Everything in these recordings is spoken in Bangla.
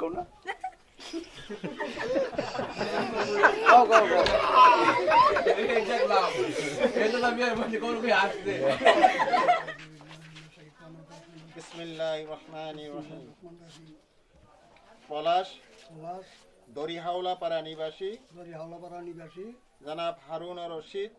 কও না পলাশ পলাশ দরিহাওলা পাড়া নিবাসী। দরি হাওলাপাড়া নিবাসী। জনাব হারুন রশিদ।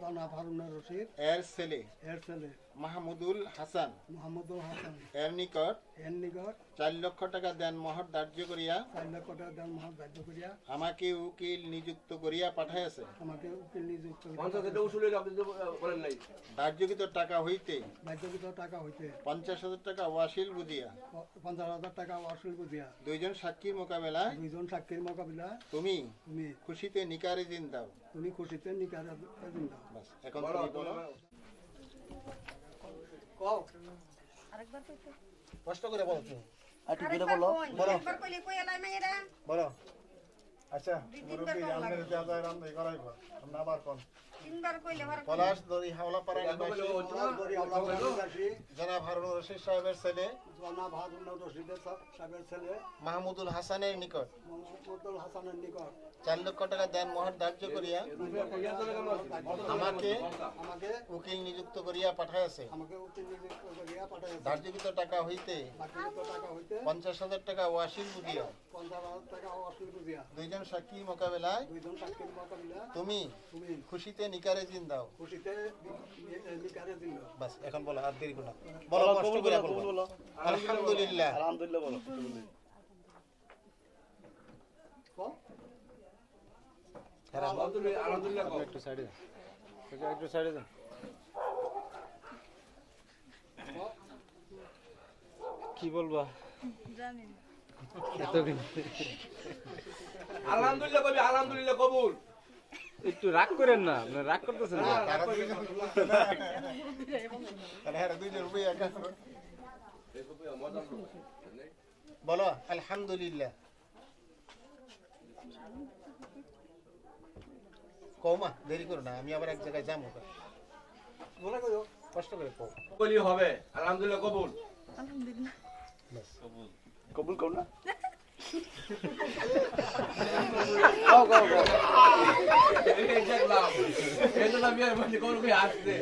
জনাব হারুনা রশিদ। এর ছেলে। এর ছেলে। মাহমুদুল হাসান। মোহাম্মদুল হাসান। এর নিকট। এর নিকট। চার লক্ষ টাকা দেন মহর ধার্য করিয়া। চার লক্ষ টাকা দেন মহা বাধ্য করিয়া। আমাকে উকিল নিযুক্ত করিয়া পাঠাইয়াছে। আমাকে উকিল নিযুক্ত পঞ্চাশ হাজার আপনি বলেন নাই। ধার্যকৃত টাকা হইতে। বাধ্যকৃত টাকা হইতে। পঞ্চাশ হাজার টাকা ওয়াসিল বুঝিয়া। পঞ্চাশ হাজার টাকা অসুল বুঝিয়া। দুইজন সাক্ষীর মোকাবেলায় দুইজন সাক্ষীর মোকাবিলা। তুমি তুমি। খুশিতে নিকারে দিন দাও তুমি খুশিতে নিকার দিন দাও এখন তুমি বলো কষ্ট করে বলো তুমি। আর ঠিক করে বলো। বলো। একবার কইলে কই এলাই মেয়েরা বলো। আচ্ছা মুরব্বী, আমনের আমরা আবার কোন তিনবার কইলে হর পলাশ দরি হাওলা পাড়া নিবাসী জনাব হারুন রশিদ সাহেবের ছেলে। জনাব হারুনা রশিদের সাহেবের ছেলে। মাহমুদুল হাসানের নিকট। মোহাম্মদুল হাসানের নিকট। চার লক্ষ টাকা দেন মহর ধার্য করিয়া আমাকে আমাকে উকিল নিযুক্ত করিয়া পাঠাইয়াছে। আমাকে উকিল নিযুক্ত করিয়া পাঠাইয়াছে। ধার্যকৃত টাকা হইতে টাকা হইতে পঞ্চাশ হাজার টাকা ওয়াসিল বুঝিয়া। পঞ্চাশ হাজার টাকা অসুল বুঝিয়া। দুইজন সাক্ষী মোকাবেলায় দুইজন সাক্ষীর মোকাবিলা তুমি তুমি খুশিতে নিকারে দিন দাও। খুশিতে নিকারে দিল বাস এখন বলো আর দেরি করো বলো কষ্ট করে বলো। আলহামদুলিল্লাহ। আলহামদুলিল্লাহ বলো আলহামদুলিল্লাহ আলহামদুলিল্লাহ একটু সাইডে একটু সাইডে যান কি বলবা? আলহামদুলিল্লাহ কবি আলহামদুলিল্লাহ কবুল। একটু রাগ করেন না আপনারা রাগ করতেছেন না। বলো আলহামদুলিল্লাহ। কৌমা দেরি করো না আমি আবার এক জায়গায় যাব কষ্ট করে কও। কলি হবে আলহামদুলিল্লাহ কবুল। কবুল। কও না? কও কও কও। এই দেখলাম এই জন্য আমি বলছি কোন কি আসছে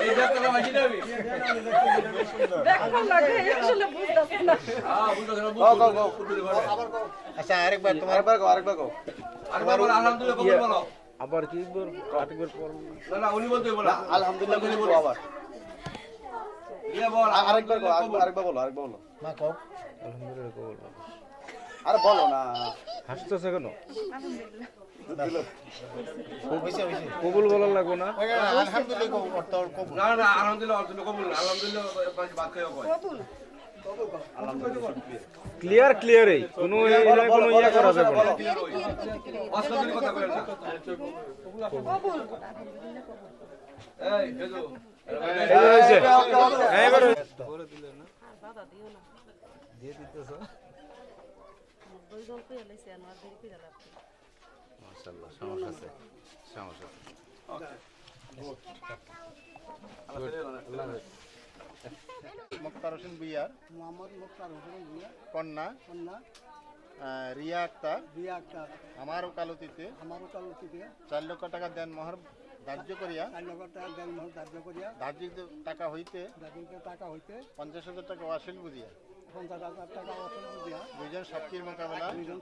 এই দেখলাম আমি না আমি হ্যাঁ বুঝতে পারলাম কও কও কও বুঝতে পারলাম আচ্ছা আরেকবার তোমার আরেকবার কও আরেকবার কও আরেকবার বলো আলহামদুলিল্লাহ কবুল বলো আবার কি বল আরেকবার পর না না উনি বলতে বলো আলহামদুলিল্লাহ বলে বলো আবার বল আরেকবার কও আরেকবার বলো আরেকবার বলো মা কও আলহামদুলিল্লাহ কবুল আরে বলো না। হাসতেছে কেন? কবুল বলার লাগবো না? না, না না আলহামদুলিল্লাহ কবুল আলহামদুলিল্লাহ ক্লিয়ার ক্লিয়ার এই। কোনো কোনো ইয়া করা যাবে না। কইেন না কবুল এই হেজো এই যে হইছে এইবার মাশাআল্লাহ সমস্যা আছে সমস্যা আছে মুক্তার হোসেন বিয়ার মোহাম্মদ মুক্তার হোসেন ভুঁইয়া কন্যা কন্যা রিয়া আক্তার বিয়া আক্তার আমার ওকালতিতে আমার ওকালতিতে চার লক্ষ টাকা দেন মহর ধার্য করিয়া? ধার্য করিয়া ধার্যিত টাকা হইতে? টাকা হইতে পঞ্চাশ হাজার টাকা ওয়াসিল বুঝিয়া। পঞ্চাশ হাজার টাকা অসুল বুঝিয়া দুইজন সাক্ষীর মোকাবেলা। দুইজন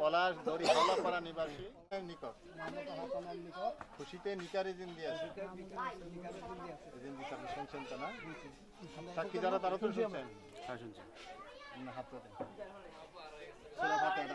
পলাশ দড়ি হাওলাপাড়া নিবাসী। নিকট। খুশিতে নিকারে দিন দিয়েছে নিকারে দিন দিতে আপনি শুনছেন তো না? সাক্ষী যারা তারা তো শুনছেন? হ্যাঁ শুনছি। না, হাত পাতেন সূরা ফাতিহাটা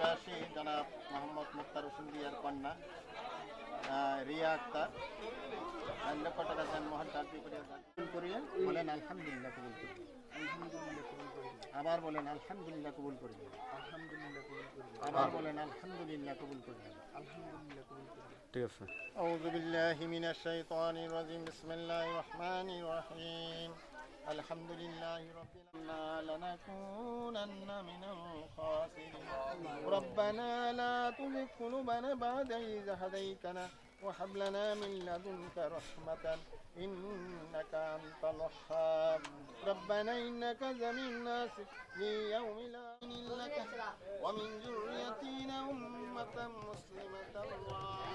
নিবাসী জনাব মোহাম্মদ মুক্তার হোসেন দিয়ার কন্যা রিয়া আক্তার। চার লক্ষ টাকা চান মহান চাকরি করিয়া দান কবুল করিয়া বলেন আলহামদুলিল্লাহ কবুল করিয়া আলহামদুলিল্লাহ কবুল করিয়া আবার বলেন আলহামদুলিল্লাহ কবুল করিয়া আলহামদুলিল্লাহ কবুল করিয়া আবার বলেন আলহামদুলিল্লাহ কবুল করিয়া আলহামদুলিল্লাহ কবুল করিয়া ঠিক আছে أعوذ بالله من الشيطان الرجيم بسم الله الرحمن الرحيم الحمد لله رب العالمين لنكونن من الخاسرين ربنا لا تزغ قلوبنا بعد إذ هديتنا وهب لنا من لدنك رحمة إنك أنت الوهاب ربنا إنك جميع الناس في يوم لا إله لك ومن ذريتنا أمة مسلمة الله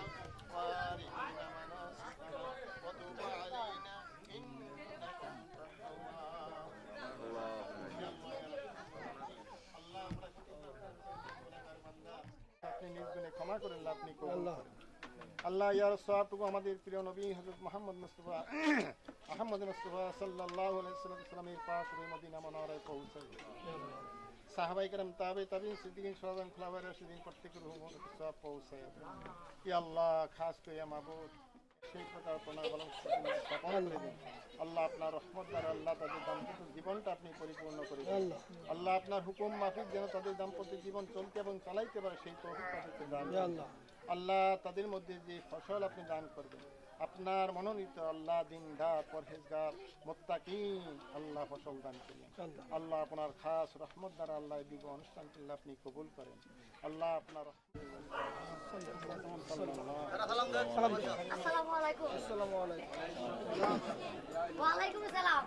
وارنا مناسكنا وتب علينا إنك أنت التواب আপনি নিজ গুণে ক্ষমা করেন আল্লাহ, আপনি কবুল করেন। আল্লাহ ইয়ার সবটুকু আমাদের প্রিয় নবী হজরত মোহাম্মদ মুস্তফা আহমদ মুস্তফা সাল্লাহ সাল্লামের পাক রুই মদিনা মনোহরায় পৌঁছায় সাহাবাই کرام তাবে তাবিন সিদ্দিকিন সোহাদান খোলাবার রাশিদিন প্রত্যেকের হুমর সব পৌঁছায় ই আল্লাহ খাস করে মাবুদ সেই প্রকার প্রণয় বলম স্থাপন করে দিন আল্লাহ আপনার রহমত দ্বারা আল্লাহ তাদের দাম্পত্য জীবনটা আপনি পরিপূর্ণ করে দিন আল্লাহ আপনার হুকুম মাফিক যেন তাদের দাম্পত্য জীবন চলতে এবং চালাইতে পারে সেই তৌফিক তাদেরকে দান করুন। আল্লাহ তাদের মধ্যে যে ফসল আপনি দান করবেন আপনার মনোনীত আল্লাহ দিনদার পরহেজগার মোত্তাকিন আল্লাহ ফসল দান করলেন আল্লাহ আপনার খাস রহমত দ্বারা আল্লাহ এই বিবাহ অনুষ্ঠানটি আপনি কবুল করেন। আল্লাহ আপনার আসসালামু আলাইকুম। আসসালামু আলাইকুম। ওয়ালাইকুম আসসালাম।